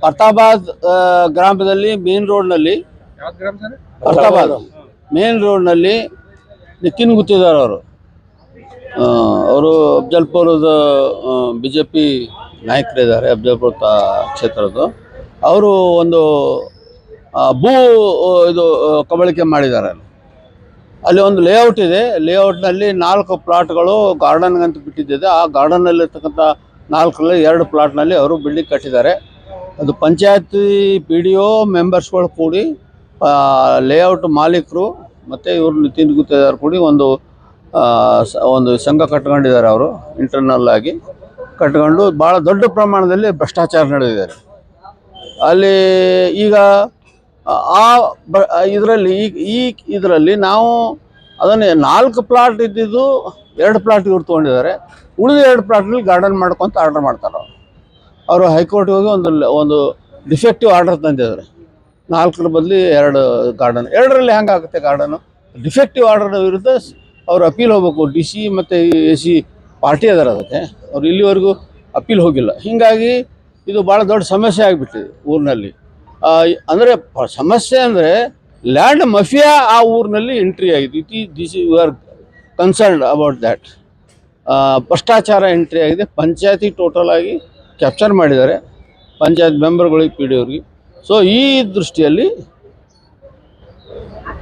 ಪ್ರತಾಬಾದ್ ಗ್ರಾಮದಲ್ಲಿ ಮೇನ್ ರೋಡ್ನಲ್ಲಿ ಗ್ರಾಮ ಸರ್? ರೋಡ್ ಮೇನ್ ರೋಡ್ನಲ್ಲಿ ನಿಕ್ಕಿನ್ ಗುತ್ತಿದ್ದಾರೆ ಅವರು. ಅವರು ಅಫ್ಜಲ್ಪುರದ ಬಿ ಜೆ ಪಿ ನಾಯಕರಿದ್ದಾರೆ ಅಫ್ಜಲ್ಪುರ ಕ್ಷೇತ್ರದ್ದು. ಅವರು ಒಂದು ಭೂ ಇದು ಕಬಳಿಕೆ ಮಾಡಿದ್ದಾರೆ ಅಲ್ಲಿ. ಅಲ್ಲಿ ಒಂದು ಲೇಔಟ್ ಇದೆ. ಲೇಔಟ್ನಲ್ಲಿ ನಾಲ್ಕು ಪ್ಲಾಟ್ಗಳು ಗಾರ್ಡನ್ಗಂತ ಬಿಟ್ಟಿದ್ದಿದೆ. ಆ ಗಾರ್ಡನ್ನಲ್ಲಿರ್ತಕ್ಕಂಥ ನಾಲ್ಕರಲ್ಲಿ ಎರಡು ಪ್ಲಾಟ್ನಲ್ಲಿ ಅವರು ಬಿಲ್ಡಿಂಗ್ ಕಟ್ಟಿದ್ದಾರೆ. ಅದು ಪಂಚಾಯತಿ ಪಿ ಡಿ ಒ ಮೆಂಬರ್ಸ್ಗಳು ಕೂಡಿ ಲೇಔಟ್ ಮಾಲೀಕರು ಮತ್ತು ಇವರು ನಿತಿನ್ ಗುತ್ತೇದಾರ್ ಕೂಡಿ ಒಂದು ಒಂದು ಸಂಘ ಕಟ್ಕೊಂಡಿದ್ದಾರೆ ಅವರು ಇಂಟರ್ನಲ್ ಆಗಿ. ಕಟ್ಕೊಂಡು ಭಾಳ ದೊಡ್ಡ ಪ್ರಮಾಣದಲ್ಲಿ ಭ್ರಷ್ಟಾಚಾರ ನಡೆದಿದ್ದಾರೆ. ಅಲ್ಲಿ ಈಗ, ಆ ಇದರಲ್ಲಿ ಈ, ಇದರಲ್ಲಿ ನಾವು ಅದನ್ನೇ ನಾಲ್ಕು ಪ್ಲಾಟ್ ಇದ್ದಿದ್ದು ಎರಡು ಪ್ಲಾಟ್ ಇವ್ರು ತೊಗೊಂಡಿದ್ದಾರೆ. ಉಳಿದ ಎರಡು ಪ್ಲಾಟ್ನಲ್ಲಿ ಗಾರ್ಡನ್ ಮಾಡ್ಕೊಂತ ಆರ್ಡರ್ ಮಾಡ್ತಾರೆ ಅವರು. ಅವರು ಹೈಕೋರ್ಟ್ಗೆ ಹೋಗಿ ಒಂದು ಒಂದು ಡಿಫೆಕ್ಟಿವ್ ಆರ್ಡರ್ ತಂದಿದ್ದಾರೆ. ನಾಲ್ಕರ ಬದಲಿ ಎರಡು ಗಾರ್ಡನ್ ಎರಡರಲ್ಲಿ ಹೆಂಗಾಗುತ್ತೆ ಗಾರ್ಡನು ಡಿಫೆಕ್ಟಿವ್ ಆರ್ಡರ್ ವಿರುದ್ಧ ಅವರು ಅಪೀಲ್ ಹೋಗ್ಬೇಕು. ಡಿ ಸಿ ಮತ್ತು ಎ ಸಿ ಪಾರ್ಟಿ ಅದಾರ ಅದಕ್ಕೆ. ಅವ್ರು ಇಲ್ಲಿವರೆಗೂ ಅಪೀಲ್ ಹೋಗಿಲ್ಲ. ಹೀಗಾಗಿ ಇದು ಭಾಳ ದೊಡ್ಡ ಸಮಸ್ಯೆ ಆಗಿಬಿಟ್ಟಿದೆ ಊರಿನಲ್ಲಿ. ಅಂದರೆ ಸಮಸ್ಯೆ ಅಂದರೆ ಲ್ಯಾಂಡ್ ಮಫಿಯಾ ಆ ಊರಿನಲ್ಲಿ ಎಂಟ್ರಿ ಆಗಿದೆ is this you are concerned about that ಭ್ರಷ್ಟಾಚಾರ ಎಂಟ್ರಿ ಆಗಿದೆ. ಪಂಚಾಯತಿ ಟೋಟಲ್ ಆಗಿ ಕ್ಯಾಪ್ಚರ್ ಮಾಡಿದ್ದಾರೆ. ಪಂಚಾಯತ್ ಮೆಂಬರ್ಗಳಿಗೆ ಪಿ ಡಿ ಅವ್ರಿಗೆ ಸೊ ಈ ದೃಷ್ಟಿಯಲ್ಲಿ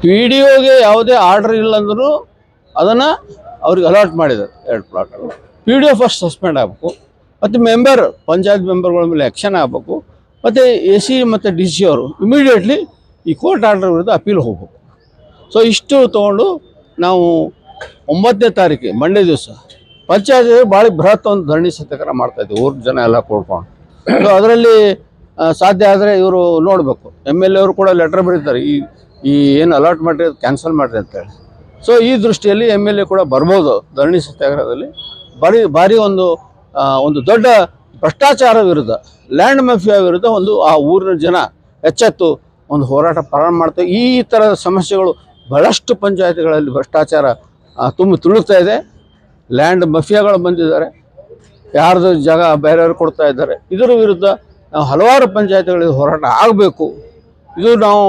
ಪಿ ಡಿ ಒಗೆ ಯಾವುದೇ ಆರ್ಡರ್ ಇಲ್ಲ ಅಂದರೂ ಅದನ್ನು ಅವ್ರಿಗೆ ಅಲಾಟ್ ಮಾಡಿದ್ದಾರೆ ಎರಡು plot P D O first suspend ಆಗಬೇಕು. ಮತ್ತು ಮೆಂಬರ್ ಪಂಚಾಯತ್ ಮೆಂಬರ್ಗಳ ಮೇಲೆ ಆ್ಯಕ್ಷನ್ ಆಗಬೇಕು. ಮತ್ತು ಎ ಸಿ ಮತ್ತು ಡಿ ಸಿ ಅವರು ಇಮಿಡಿಯೇಟ್ಲಿ ಈ ಕೋರ್ಟ್ ಆರ್ಡರ್ ವಿರುದ್ಧ ಅಪೀಲ್ ಹೋಗ್ಬೇಕು. ಸೊ ಇಷ್ಟು ತೊಗೊಂಡು ನಾವು ಒಂಬತ್ತನೇ ತಾರೀಕು ಮಂಡ್ಯ ದಿವಸ. ಪಂಚಾಯತ್ ಭಾಳ ಬೃಹತ್ ಒಂದು ಧರಣಿ ಸತ್ಯಾಗ್ರಹ ಮಾಡ್ತಾ ಇದ್ದೀವಿ ಊರ ಜನ ಎಲ್ಲ ಕೂಡ್ಕೊಂಡು. ಸೊ ಅದರಲ್ಲಿ ಸಾಧ್ಯ ಆದರೆ ಇವರು ನೋಡಬೇಕು. ಎಂ ಎಲ್ ಎ ಅವರು ಕೂಡ ಲೆಟರ್ ಬರೀತಾರೆ. ಈ ಈ ಏನು ಅದು ಕ್ಯಾನ್ಸಲ್ ಮಾಡಿರಿ ಅಂತೇಳಿ. ಸೊ ಈ ದೃಷ್ಟಿಯಲ್ಲಿ ಎಂ ಎಲ್ ಎ ಕೂಡ ಬರ್ಬೋದು ಧರಣಿ ಸತ್ಯಾಗ್ರಹದಲ್ಲಿ. ಭಾರಿ ಭಾರಿ ಒಂದು ಒಂದು ದೊಡ್ಡ ಭ್ರಷ್ಟಾಚಾರ ವಿರುದ್ಧ ಲ್ಯಾಂಡ್ ಮಫಿಯಾ ವಿರುದ್ಧ ಒಂದು ಆ ಊರಿನ ಜನ ಎಚ್ಚೆತ್ತು ಒಂದು ಹೋರಾಟ ಪ್ರಾರಂಭ ಮಾಡ್ತೇವೆ ಈ ಥರದ ಸಮಸ್ಯೆಗಳು ಬಹಳಷ್ಟು ಪಂಚಾಯತಿಗಳಲ್ಲಿ ಭ್ರಷ್ಟಾಚಾರ ತುಂಬಿ ತುಳುಕ್ತಾ ಇದೆ. ಲ್ಯಾಂಡ್ ಮಫಿಯಾಗಳು ಬಂದಿದ್ದಾರೆ. ಯಾರ್ದು ಜಾಗ ಬೇರೆಯವರು ಕೊಡ್ತಾ ಇದ್ದಾರೆ. ಇದರ ವಿರುದ್ಧ ನಾವು ಹಲವಾರು ಪಂಚಾಯತ್ಗಳಿಗೆ ಹೋರಾಟ ಆಗಬೇಕು. ಇದು ನಾವು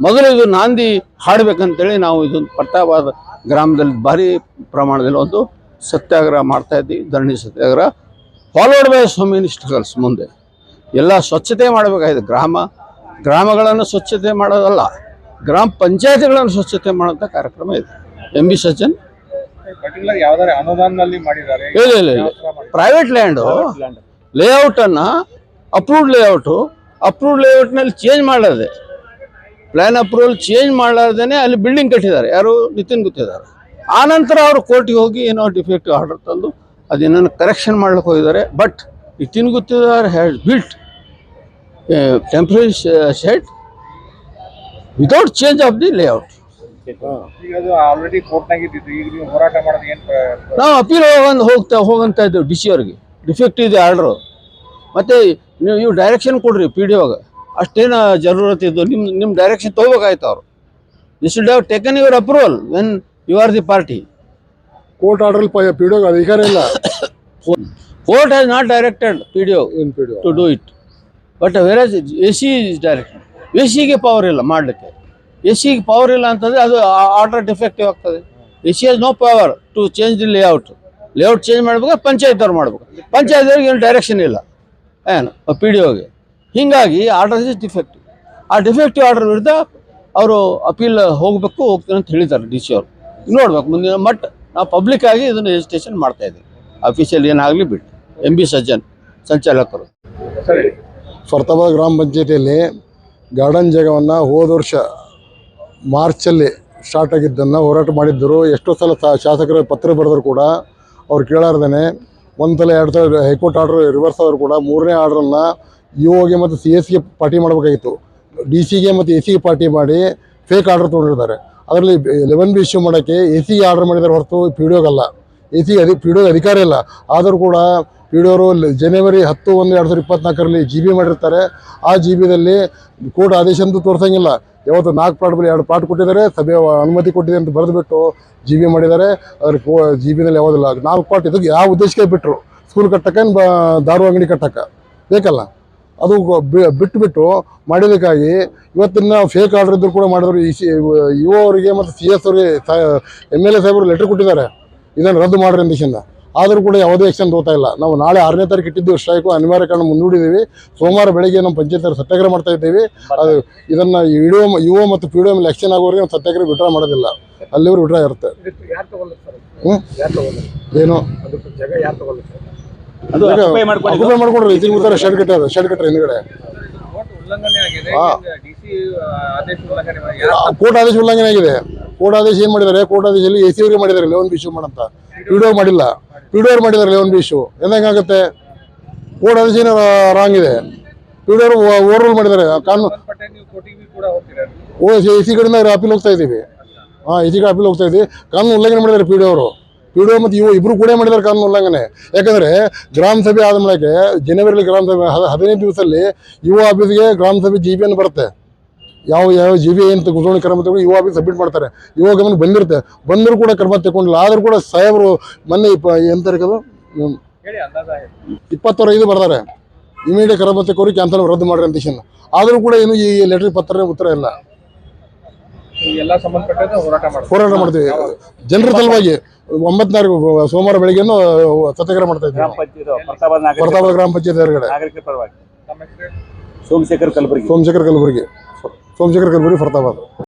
ಮೊದಲು ಇದು ನಾಂದಿ ಹಾಡಬೇಕಂತೇಳಿ ನಾವು ಇದೊಂದು ಪಟ್ಟಾಬಾದ ಗ್ರಾಮದಲ್ಲಿ ಭಾರಿ ಪ್ರಮಾಣದಲ್ಲಿ ಒಂದು ಸತ್ಯಾಗ್ರಹ ಮಾಡ್ತಾ ಇದ್ದೀವಿ. ಧರಣಿ ಸತ್ಯಾಗ್ರಹ. Followed by so many struggles ಮುಂದೆ. ಎಲ್ಲ ಸ್ವಚ್ಛತೆ ಮಾಡಬೇಕಾಗಿದೆ. ಗ್ರಾಮ, ಗ್ರಾಮಗಳನ್ನು ಸ್ವಚ್ಛತೆ ಮಾಡೋದಲ್ಲ. ಗ್ರಾಮ ಪಂಚಾಯತ್ಗಳನ್ನು ಸ್ವಚ್ಛತೆ ಮಾಡೋಂಥ ಕಾರ್ಯಕ್ರಮ ಇದೆ. ಎಂ ಬಿ ಸಜ್ಜನ್ ಪರ್ಟಿಕ್ಯುಲರ್ ಯಾವ್ದಾರ ಅನುದಾನದಲ್ಲಿ ಮಾಡಿದ್ದಾರೆ? ಇಲ್ಲ ಇಲ್ಲ ಇಲ್ಲ. ಪ್ರೈವೇಟ್ ಲ್ಯಾಂಡು ಲೇಔಟನ್ನು ಅಪ್ರೂವ್ಡ್ ಲೇಔಟು ಅಪ್ರೂವ್ಡ್ ಲೇಔಟ್ನಲ್ಲಿ ಚೇಂಜ್ ಮಾಡದೆ. ಪ್ಲ್ಯಾನ್ ಅಪ್ರೂವಲ್ ಚೇಂಜ್ ಮಾಡಲಾರ್ದೇ ಅಲ್ಲಿ ಬಿಲ್ಡಿಂಗ್ ಕಟ್ಟಿದ್ದಾರೆ. ಯಾರು? ನಿತಿನ್ ಗುತ್ತಿದ್ದಾರೆ ಆನಂತರ ಅವರು ಕೋರ್ಟಿಗೆ ಹೋಗಿ ಏನೋ ಡಿಫೆಕ್ಟಿವ್ ಆರ್ಡರ್ ತಂದು ಅದೇನೋ ಕರೆಕ್ಷನ್ ಮಾಡ್ಲಿಕ್ಕೆ ಹೋಗಿದ್ದಾರೆ. But Nitin ಗೊತ್ತಿದ್ದಾರೆ had built temporary shed without change of the layout ಈಗ ಅದು ಆಲ್ರೆಡಿ ಕೋರ್ಟ್ನಾಗ ಇದ್ದಿದ್ದು. ಈಗ ನೀವು ಹೋರಾಟ ಮಾಡೋದು ಏನ್ ಪ್ರ- ನಾವು ಅಪೀಲ್ ಒಂದು ಹೋಗ್ತಾ ಹೋಗಂತ ಇದ್ದೇವೆ ಡಿ ಸಿ ಅವ್ರಿಗೆ. ಡಿಫೆಕ್ಟ್ ಇದೆ ಆರ್ಡ್ರು. ಮತ್ತು ನೀವು ನೀವು ಡೈರೆಕ್ಷನ್ ಕೊಡ್ರಿ ಪಿ ಡಿ ಒಗೆ ಅಷ್ಟೇನು ಜರೂರತ್ ಇದ್ದು ನಿಮ್ಮ ನಿಮ್ಮ ಡೈರೆಕ್ಷನ್ ತಗೋಬೇಕಾಯ್ತು ಅವರು. This should have taken your approval when you are the party court order P D ಅಧಿಕಾರ ಇಲ್ಲ? Court has not directed P D O P D to do it but where A C is directed A ಸಿಗೆ power ಇಲ್ಲ ಮಾಡಲಿಕ್ಕೆ. ಎ ಸಿಗೆ power ಇಲ್ಲ ಅಂತಂದರೆ ಅದು ಆರ್ಡರ್ ಡಿಫೆಕ್ಟಿವ್ ಆಗ್ತದೆ. A C has no power to change the layout layout change ಮಾಡ್ಬೇಕು ಪಂಚಾಯತ್ ಅವ್ರು ಮಾಡ್ಬೇಕು. ಪಂಚಾಯತ್ ಅವ್ರಿಗೆ ಏನು ಡೈರೆಕ್ಷನ್ ಇಲ್ಲ. ಏನು? ಪಿ ಡಿ ಒಗೆ ಹೀಗಾಗಿ ಆರ್ಡರ್ ಇಸ್ ಡಿಫೆಕ್ಟಿವ್ ಆ ಡಿಫೆಕ್ಟಿವ್ ಆರ್ಡರ್ ವಿರುದ್ಧ ಅವರು ಅಪೀಲ್ ಹೋಗಬೇಕು ಹೋಗ್ತೀನಿ ಅಂತ ಹೇಳಿದ್ದಾರೆ ಡಿ ಸಿ ಅವರು. ನೋಡ್ಬೇಕು ಮುಂದಿನ ಮಟ್ ನಾವು ಪಬ್ಲಿಕ್ ಆಗಿ ಇದನ್ನು ರೆಜಿಸ್ಟ್ರೇಷನ್ ಮಾಡ್ತಾ ಇದ್ದೀವಿ. ಅಫಿಷಿಯಲ್ ಏನಾಗಲಿ ಬಿಟ್ಟು ಎಂ ಬಿ ಸಜ್ಜನ್ ಸಂಚಾಲಕರು. ಸರಿ. ಫರ್ತಾಬಾದ್ ಗ್ರಾಮ ಪಂಚಾಯತಿಯಲ್ಲಿ ಗಾರ್ಡನ್ ಜಾಗವನ್ನು ಹೋದ ವರ್ಷ ಮಾರ್ಚಲ್ಲಿ ಸ್ಟಾರ್ಟ್ ಆಗಿದ್ದನ್ನು ಹೋರಾಟ ಮಾಡಿದ್ದರು. ಎಷ್ಟೋ ಸಲ ಶಾಸಕರು ಪತ್ರ ಬರೆದ್ರು ಕೂಡ ಅವ್ರು ಕೇಳಾರ್ದೇ ಒಂದು ಸಲ, ಎರಡು ಸಲ ಹೈಕೋರ್ಟ್ ಆರ್ಡರ್ ರಿವರ್ಸ್ ಆದರೂ ಕೂಡ ಮೂರನೇ ಆರ್ಡ್ರನ್ನ ಯು ಓಗೆ ಮತ್ತು ಸಿ ಎಸ್ಗೆ ಪಾರ್ಟಿ ಮಾಡಬೇಕಾಗಿತ್ತು. ಡಿ ಸಿಗೆ ಮತ್ತು ಎ ಸಿಗೆ ಪಾರ್ಟಿ ಮಾಡಿ ಫೇಕ್ ಆರ್ಡರ್ ತೊಗೊಂಡಿರ್ತಾರೆ. ಅದರಲ್ಲಿ ಲೆವೆನ್ ಬಿ ಇಶ್ಯೂ ಮಾಡೋಕ್ಕೆ ಎ ಸಿಗೆ ಆರ್ಡರ್ ಮಾಡಿದ್ದಾರೆ ಹೊರತು ಪಿ ಡಿ ಒಗಲ್ಲ ಎ ಸಿ ಅಧಿ, ಪಿ ಡಿ ಒಗೆ ಅಧಿಕಾರ ಇಲ್ಲ. ಆದರೂ ಕೂಡ ಪಿ ಜನವರಿ ಹತ್ತು ಒಂದು ಎರಡು ಸಾವಿರದ ಇಪ್ಪತ್ನಾಲ್ಕರಲ್ಲಿ ಜಿ ಬಿ ಮಾಡಿರ್ತಾರೆ. ಆ ಜಿ ಬಿದಲ್ಲಿ ಕೋರ್ಟ್ ಆದೇಶ ಅಂತೂ ತೋರಿಸಂಗಿಲ್ಲ. ಯಾವತ್ತು ನಾಲ್ಕು ಪ್ಲಾಟ್ ಬಳಿ ಎರಡು ಪ್ಲಾಟ್ ಕೊಟ್ಟಿದ್ದಾರೆ. ಸಭೆ ಅನುಮತಿ ಕೊಟ್ಟಿದೆ ಅಂತ ಬರೆದುಬಿಟ್ಟು ಜಿ ಬಿ ಮಾಡಿದ್ದಾರೆ. ಅದ್ರ ಕೋ ಜಿ ಬಿನಲ್ಲಿ ಯಾವುದಿಲ್ಲ ನಾಲ್ಕು ಪ್ಲಾಟ್ ಇದಕ್ಕೆ ಯಾವ ಉದ್ದೇಶಕ್ಕೆ ಬಿಟ್ಟರು ಸ್ಕೂಲ್ ಕಟ್ಟಕ್ಕೆ ದಾರು ಅಂಗಡಿ ಕಟ್ಟಕ್ಕೆ ಬೇಕಲ್ಲ. ಅದು ಗೊ- ಬಿ- ಬಿಟ್ಬಿಟ್ಟು ಮಾಡಿದ್ದಕ್ಕಾಗಿ ಇವತ್ತಿನ ಫೇಕ್ ಆರ್ಡರ್ ಇದ್ದರೂ ಕೂಡ ಮಾಡಿದ್ರು ಈ ಸಿ ಅವರಿಗೆ ಮತ್ತು ಸಿ ಎಸ್ ಅವರಿಗೆ ಎಂ ಎಲ್ ಎ ಸಾಹೇಬರು ಲೆಟ್ರ್ ಕೊಟ್ಟಿದ್ದಾರೆ. ಇದನ್ನು ರದ್ದು ಮಾಡ್ರಿ ಅಂದಿಸಿಂದ ಆದರೂ ಕೂಡ ಯಾವುದೇ ಆಕ್ಷನ್ ತಗೋತಾ ಇಲ್ಲ. ನಾವು ನಾಳೆ ಆರನೇ ತಾರೀಕು ಇಟ್ಟಿದ್ದೀವಿ ಸ್ಟ್ರೈಕು ಅನಿವಾರ್ಯ ಕಾರಣ ಮುಂದೂಡಿದ್ದೀವಿ. ಸೋಮವಾರ ಬೆಳಗ್ಗೆ ನಮ್ಮ ಪಂಚಾಯತ್ ಸತ್ಯಾಗ್ರಹ ಮಾಡ್ತಾ ಇದ್ದೀವಿ. ಅದು ಇದನ್ನು ಇಡೋ ಯುವ ಮತ್ತು ಪಿ ಡಿ ಮೇಲೆ ಆಕ್ಷನ್ ಆಗೋರಿಗೆ ನಾವು ಸತ್ಯಾಗ್ರಹ ವಿಡ್ರಾ ಮಾಡೋದಿಲ್ಲ. ಅಲ್ಲಿವರು ವಿಡ್ರಾ ಇರುತ್ತೆ. ಯಾರು ತಗೊಳ್ಳಿ ಸರ್ ಹ್ಞೂ ಏನು ಅಕ್ಯುಪೈ ಮಾಡ್ಕೊಂಡ್ರೆ ಶೆಡ್ ಕಟ್ಟಾರ ಶೆಡ್ ಕಟ್ಟಾರೆ ಹಿಂದ್ಗಡೆ ಕೋರ್ಟ್ ಉಲ್ಲಂಘನೆ ಆಗಿದೆ ಹಾ. ಆದೇಶ ಉಲ್ಲಂಘನೆ ಮಾಡಿ ಕೋರ್ಟ್ ಆದೇಶ ಉಲ್ಲಂಘನೆ ಆಗಿದೆ. ಕೋರ್ಟ್ ಆದೇಶ ಏನು ಮಾಡಿದ್ದಾರೆ? ಕೋರ್ಟ್ ಆದೇಶದಲ್ಲಿ ಎ ಸಿ ಅವರಿಗೆ ಮಾಡಿದ್ದಾರೆ ಲೆವೆನ್ ಬಿ ಇಶ್ಯೂ ಮಾಡಂತ. ವಿಡಿಯೋ ಮಾಡಿಲ್ಲ. ಪಿ ಡಿ ಮಾಡಿದ್ದಾರೆ ಲೆವೆನ್ ಬಿ ಇಶ್ಯೂ ಎಂದಂಗಾಗುತ್ತೆ ಕೋರ್ಟ್ ಆದೇಶ ರಾಂಗ್ ಇದೆ. ಪಿ ಡಿ ಓವರ್ ರೂಲ್ ಮಾಡಿದ್ದಾರೆ ಕಾನೂನು ಓ ಎ ಸಿ ಕಡೆಯಿಂದ ಅಪೀಲ್ ಹೋಗ್ತಾ ಇದ್ದೀವಿ. ಹಾಂ ಕಡೆ ಅಪೀಲ್ ಹೋಗ್ತಾ ಇದ್ದೀವಿ. ಕಾನೂನು ಉಲ್ಲಂಘನೆ ಮಾಡಿದ್ದಾರೆ ಪಿ ಡಿ ಅವರು. ಪಿ ಡಿ ಮತ್ತು ಇವು ಇಬ್ಬರು ಕೂಡ ಮಾಡಿದ್ದಾರೆ ಕಾನೂನು ಉಲ್ಲಂಘನೆ. ಯಾಕಂದರೆ ಗ್ರಾಮ ಸಭೆ ಆದ ಮೇಲೆ ಜನವರಿಲಿ ಗ್ರಾಮ ಸಭೆ ಹದ- ಹದಿನೈದು ದಿವಸದಲ್ಲಿ ಯುವ ಆಫೀಸ್ಗೆ ಗ್ರಾಮ ಸಭೆ ಜಿ ಬರುತ್ತೆ. ಯಾವ ಯಾವ ಜಿ ಬಿ ಅಂತ ಗುಜೋಣಿ ಕ್ರಮ ತಗೊಂಡು ಯುವ ಆಫೀಸ್ ಸಬ್ಮಿಟ್ ಮಾಡ್ತಾರೆ. ಯುವ ಗಮನ ಬಂದಿರುತ್ತೆ. ಬಂದರೂ ಕೂಡ ಕ್ರಮ ತಗೊಂಡಿಲ್ಲ. ಆದರೂ ಕೂಡ ಸಾಹೇಬರು ಮೊನ್ನೆ ಇಪ್ಪ ಎಂತ ತಾರೀಕದು ಇಪ್ಪತ್ತರ ಹೇಳಿ ಅಂದಾಜ ಇಪ್ಪತ್ತಾರು ಐದು ಬರ್ತಾರೆ. ಇಮಿಡಿಯೇಟ್ ಕ್ರಮ ತಗೋರಿ ಕ್ಯಾನ್ಸಲ್ ರದ್ದು ಮಾಡ್ರಿ ಅಂತ. ಆದರೂ ಕೂಡ ಏನು ಈ ಲೆಟರ್ ಪತ್ರ ಉತ್ತರ ಇಲ್ಲ. ಎಲ್ಲ ಸಂಬಂಧಪಟ್ಟ ಹೋರಾಟ ಮಾಡ್ತೀವಿ. ಹೋರಾಟ ಮಾಡ್ತೀವಿ. ಜನರ ಸಲುವಾಗಿ ಒಂಬತ್ನಾರು ಸೋಮವಾರ ಬೆಳಿಗ್ಗೆ ಸತ್ಯಾಗ್ರಹ ಮಾಡ್ತಾ ಗ್ರಾಮ ಇದ್ದೀವಿ ಪ್ರತಾಪ ಗ್ರಾಮ ಪಂಚಾಯತ್ ಸೋಮಶೇಖರ್ ಕಲಬುರಗಿ. ಸೋಮಶೇಖರ್ ಕಲಬುರಗಿ. ಸೋಮಶೇಖರ್ ಕಲಬುರಗಿ ಪ್ರತಾಪ